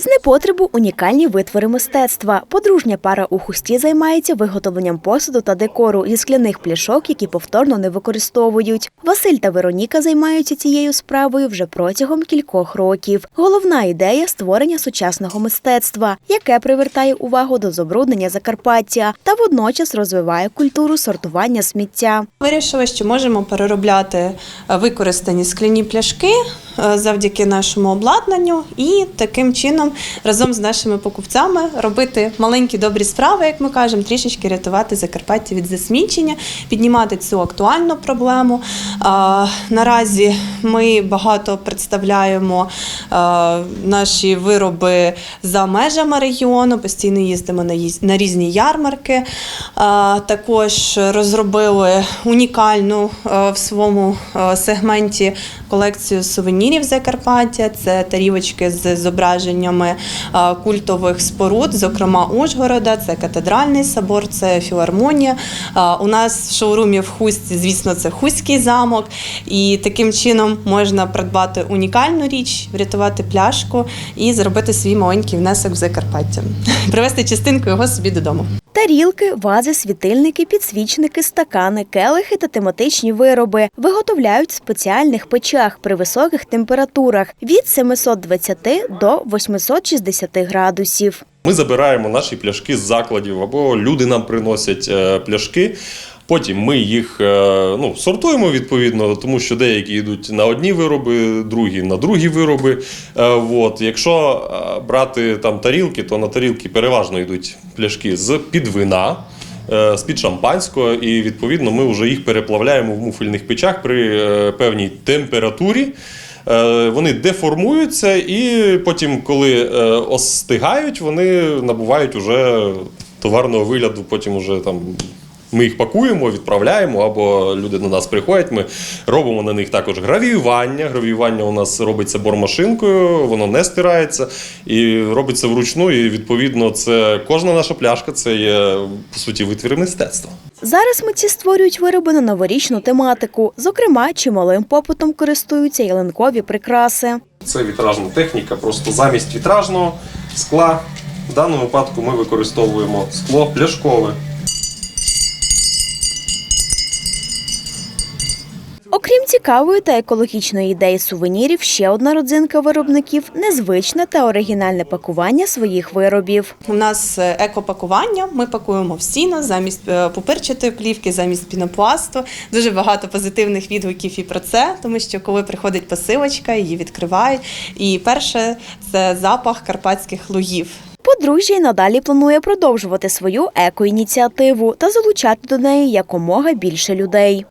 З непотребу унікальні витвори мистецтва. Подружня пара у хусті займається виготовленням посуду та декору зі скляних пляшок, які повторно не використовують. Василь та Вероніка займаються цією справою вже протягом кількох років. Головна ідея створення сучасного мистецтва, яке привертає увагу до забруднення Закарпаття та водночас розвиває культуру сортування сміття. Вирішили, що можемо переробляти е, використані скляні пляшки завдяки нашому обладнанню і таким чином разом з нашими покупцями робити маленькі добрі справи, як ми кажемо, трішечки рятувати Закарпаття від засмічення, піднімати цю актуальну проблему. Наразі ми багато представляємо е, наші вироби за межами регіону, постійно їздимо на різні ярмарки. Також розробили унікальну е, в своєму е, сегменті колекцію сувенірів Закарпаття. Це тарілочки з зображеннями е, культових споруд, зокрема Ужгорода, це катедральний собор, це філармонія. Е, У нас в шоурумі в Хусті, звісно, це Хуський замок. І таким чином можна придбати унікальну річ, врятувати пляшку і зробити свій маленький внесок в Закарпаття, привезти частинку його собі додому. Тарілки, вази, світильники, підсвічники, стакани, келихи та тематичні вироби виготовляють в спеціальних печах при високих температурах від 720 до 860 градусів. Ми забираємо наші пляшки з закладів, або люди нам приносять е, пляшки. Потім ми їх е, ну, сортуємо відповідно, тому що деякі йдуть на одні вироби, другі на другі вироби. Е, От. Якщо е, брати там тарілки, то на тарілки переважно йдуть пляшки з під вина. З-під шампанського, і відповідно ми вже їх переплавляємо в муфельних печах при певній температурі. Вони деформуються, і потім, коли остигають, вони набувають уже товарного вигляду. Потім уже там ми їх пакуємо, відправляємо, або люди до нас приходять. Ми робимо на них також гравіювання. Гравіювання у нас робиться бормашинкою, воно не стирається і робиться вручну. І відповідно, це кожна наша пляшка це є по суті витвір мистецтва. Зараз митці створюють вироби на новорічну тематику. Зокрема, чималим попитом користуються ялинкові прикраси. Це вітражна техніка, просто замість вітражного скла. В даному випадку ми використовуємо скло пляшкове. Окрім цікавої та екологічної ідеї сувенірів, ще одна родзинка виробників незвичне та оригінальне пакування своїх виробів. У нас е, екопакування. Ми пакуємо в сіно замість е, пупирчатої плівки, замість пінопласту. Дуже багато позитивних відгуків і про це, тому що коли приходить посилочка, її відкривають. І перше це запах карпатських лугів. Подружжя й надалі планує продовжувати свою екоініціативу та залучати до неї якомога більше людей.